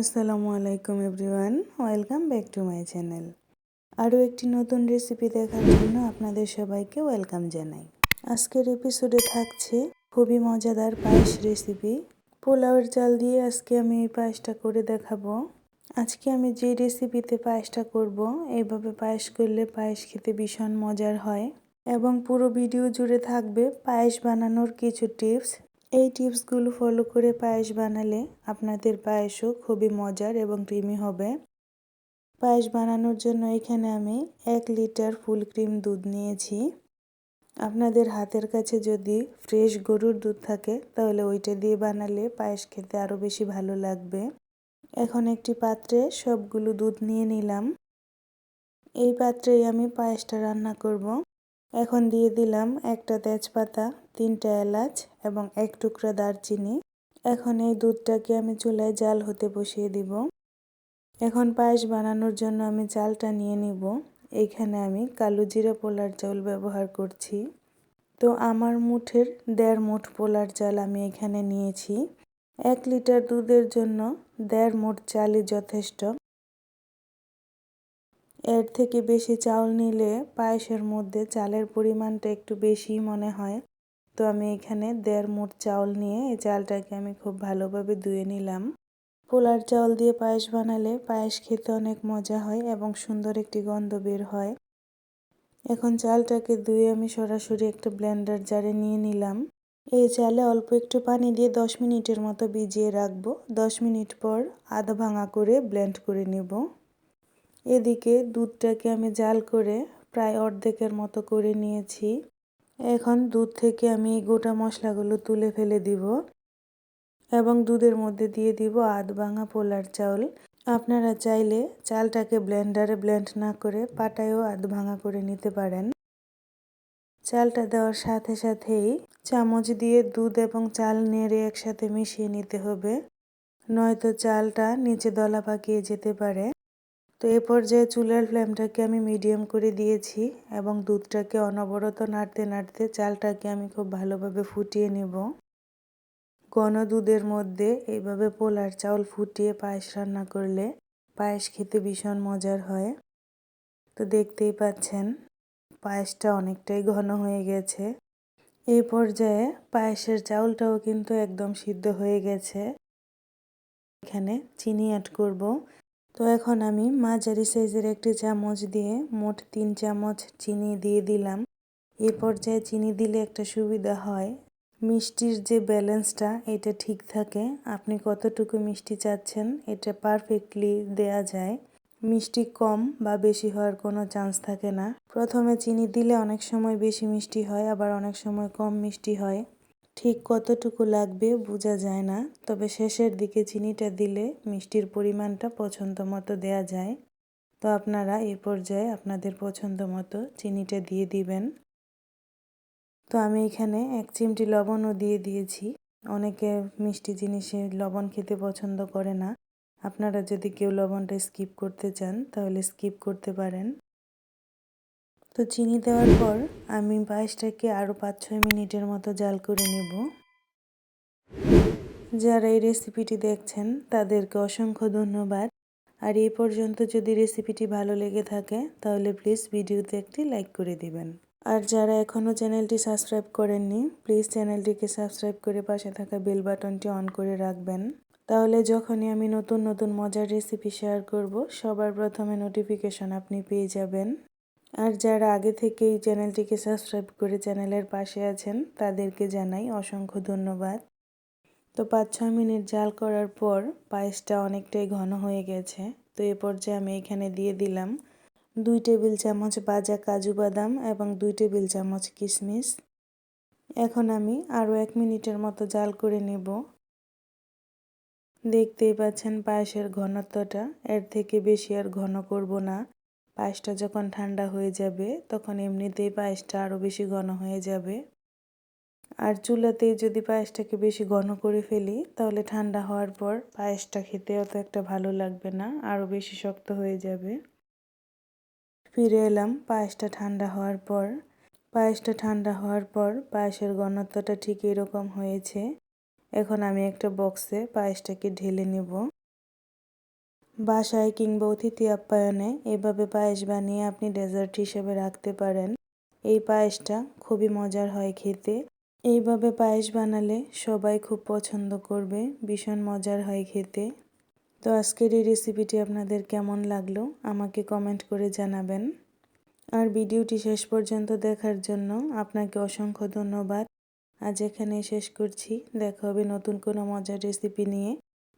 আসসালামু আলাইকুম everyone, welcome back to my channel. আরও একটি নতুন রেসিপি দেখার জন্য আপনাদের সবাইকে ওয়েলকাম জানাই। আজকের এপিসোডে থাকছে খুবই মজাদার পায়েস রেসিপি। পোলাওয়ের চাল দিয়ে আজকে আমি এই পায়েসটা করে দেখাবো। আজকে আমি যে রেসিপিতে পায়েসটা করব এইভাবে পায়েস করলে পায়েস খেতে ভীষণ মজার হয়। এবং পুরো ভিডিও জুড়ে থাকবে পায়েস বানানোর কিছু টিপস এই টিপসগুলো ফলো করে পায়েস বানালে আপনাদের পায়েসও খুবই মজার এবং ক্রিমি হবে। পায়েস বানানোর জন্য এখানে আমি এক লিটার ফুল ক্রিম দুধ নিয়েছি। আপনাদের হাতের কাছে যদি ফ্রেশ গরুর দুধ থাকে, তাহলে ওইটা দিয়ে বানালে পায়েস খেতে আরও বেশি ভালো লাগবে। এখন একটি পাত্রে সবগুলো দুধ নিয়ে নিলাম। এই পাত্রেই আমি পায়েসটা রান্না করব। এখন দিয়ে দিলাম একটা তেজপাতা, তিনটা এলাচ এবং এক টুকরা দারচিনি। এখন এই দুধটাকে আমি চুলায় জাল হতে বসিয়ে দিব। এখন পায়েস বানানোর জন্য আমি চালটা নিয়ে নিব। এইখানে আমি কালো জিরা পোলার চাউল ব্যবহার করছি। তো আমার মুঠের দেড় মুঠ পোলার চাল আমি এখানে নিয়েছি। এক লিটার দুধের জন্য দেড় মুঠ চালই যথেষ্ট। এর থেকে বেশি চাউল নিলে পায়েসের মধ্যে চালের পরিমাণটা একটু বেশি মনে হয়। তো আমি এখানে দেড় মুঠ চাউল নিয়ে এই চালটাকে আমি খুব ভালোভাবে ধুয়ে নিলাম। পোলার চাউল দিয়ে পায়েস বানালে পায়েস খেতে অনেক মজা হয় এবং সুন্দর একটি গন্ধ বের হয়। এখন চালটাকে ধুয়ে আমি সরাসরি একটা ব্লেন্ডার জারে নিয়ে নিলাম। এই চালে অল্প একটু পানি দিয়ে দশ মিনিটের মতো ভিজিয়ে রাখব। দশ মিনিট পর আধা ভাঙা করে ব্লেন্ড করে নেব। এদিকে দুধটাকে আমি জাল করে প্রায় অর্ধেকের মতো করে নিয়েছি। এখন দুধ থেকে আমি এই গোটা মশলাগুলো তুলে ফেলে দিব এবং দুধের মধ্যে দিয়ে দিব আধ ভাঙা পোলার চাউল। আপনারা চাইলে চালটাকে ব্লেন্ডারে ব্লেন্ড না করে পাটায়ও আধ ভাঙা করে নিতে পারেন। চালটা দেওয়ার সাথে সাথেই চামচ দিয়ে দুধ এবং চাল নেড়ে একসাথে মিশিয়ে নিতে হবে, নয়তো চালটা নিচে দলা পাকিয়ে যেতে পারে। তো এ পর্যায়ে চুলার ফ্লেমটাকে আমি মিডিয়াম করে দিয়েছি এবং দুধটাকে অনবরত নাড়তে নাড়তে চালটাকে আমি খুব ভালোভাবে ফুটিয়ে নেব। ঘন দুধের মধ্যে এইভাবে পোলার চাউল ফুটিয়ে পায়েস রান্না করলে পায়েস খেতে ভীষণ মজার হয়। তো দেখতেই পাচ্ছেন, পায়েসটা অনেকটাই ঘন হয়ে গেছে। এই পর্যায়ে পায়েসের চাউলটাও কিন্তু একদম সিদ্ধ হয়ে গেছে। এখানে চিনি অ্যাড করব। তো এখন আমি মাঝারি সাইজের একটি চামচ দিয়ে মোট তিন চামচ চিনি দিয়ে দিলাম। এ পর্যায়ে চিনি দিলে একটা সুবিধা হয়। মিষ্টির যে ব্যালেন্সটা, এটা ঠিক থাকে। আপনি কতটুকু মিষ্টি চাচ্ছেন, এটা পারফেক্টলি দেয়া যায়। মিষ্টি কম বা বেশি হওয়ার কোনো চান্স থাকে না। প্রথমে চিনি দিলে অনেক সময় বেশি মিষ্টি হয়, আবার অনেক সময় কম মিষ্টি হয়। ঠিক কতটুকু লাগবে বোঝা যায় না, তবে শেষের দিকে চিনিটা দিলে মিষ্টির পরিমাণটা পছন্দ মতো দেওয়া যায়। তো আপনারা এ পর্যায়ে আপনাদের পছন্দ মতো চিনিটা দিয়ে দিবেন। তো আমি এখানে এক চিমটি লবণও দিয়ে দিয়েছি। অনেকে মিষ্টি জিনিসে লবণ খেতে পছন্দ করে না। আপনারা যদি কেউ লবণটা স্কিপ করতে চান, তাহলে স্কিপ করতে পারেন। তো চিনি দেওয়ার পর আমি পায়েসটাকে আরও পাঁচ ছয় মিনিটের মতো জাল করে নেব। যারা এই রেসিপিটি দেখছেন, তাদেরকে অসংখ্য ধন্যবাদ। আর এই পর্যন্ত যদি রেসিপিটি ভালো লেগে থাকে, তাহলে প্লিজ ভিডিওতে একটি লাইক করে দিবেন। আর যারা এখনও চ্যানেলটি সাবস্ক্রাইব করেননি, প্লিজ চ্যানেলটিকে সাবস্ক্রাইব করে পাশে থাকা বেল বাটনটি অন করে রাখবেন। তাহলে যখনই আমি নতুন নতুন মজার রেসিপি শেয়ার করব, সবার প্রথমে নোটিফিকেশন আপনি পেয়ে যাবেন। আর যারা আগে থেকেই চ্যানেলটিকে সাবস্ক্রাইব করে চ্যানেলের পাশে আছেন, তাদেরকে জানাই অসংখ্য ধন্যবাদ। তো পাঁচ ছয় মিনিট জাল করার পর পায়েসটা অনেকটাই ঘন হয়ে গেছে। তো এ পর্যায়ে আমি এখানে দিয়ে দিলাম দুই টেবিল চামচ বাজা কাজু বাদাম এবং দুই টেবিল চামচ কিশমিশ। এখন আমি আরও এক মিনিটের মতো জাল করে নেব। দেখতেই পাচ্ছেন পায়েসের ঘনত্বটা, এর থেকে বেশি আর ঘন করব না। পায়েসটা যখন ঠান্ডা হয়ে যাবে, তখন এমনিতেই পায়েসটা আরও বেশি ঘন হয়ে যাবে। আর চুলাতেই যদি পায়েসটাকে বেশি ঘন করে ফেলি, তাহলে ঠান্ডা হওয়ার পর পায়েসটা খেতে অত একটা ভালো লাগবে না আরও বেশি শক্ত হয়ে যাবে। ফিরে এলাম পায়েসটা ঠান্ডা হওয়ার পর। পায়েসটা ঠান্ডা হওয়ার পর পায়েসের ঘনত্বটা ঠিক এরকম হয়েছে। এখন আমি একটা বক্সে পায়েসটাকে ঢেলে নেব। বাসায় কিংবা অতিথি আপ্যায়নে এভাবে পায়েস বানিয়ে আপনি ডেজার্ট হিসেবে রাখতে পারেন। এই পায়েসটা খুবই মজার হয় খেতে। এইভাবে পায়েস বানালে সবাই খুব পছন্দ করবে, ভীষণ মজার হয় খেতে। তো আজকের এই রেসিপিটি আপনাদের কেমন লাগল আমাকে কমেন্ট করে জানাবেন। আর ভিডিওটি শেষ পর্যন্ত দেখার জন্য আপনাকে অসংখ্য ধন্যবাদ। আজ এখানে শেষ করছি। দেখা হবে নতুন কোনো মজার রেসিপি নিয়ে।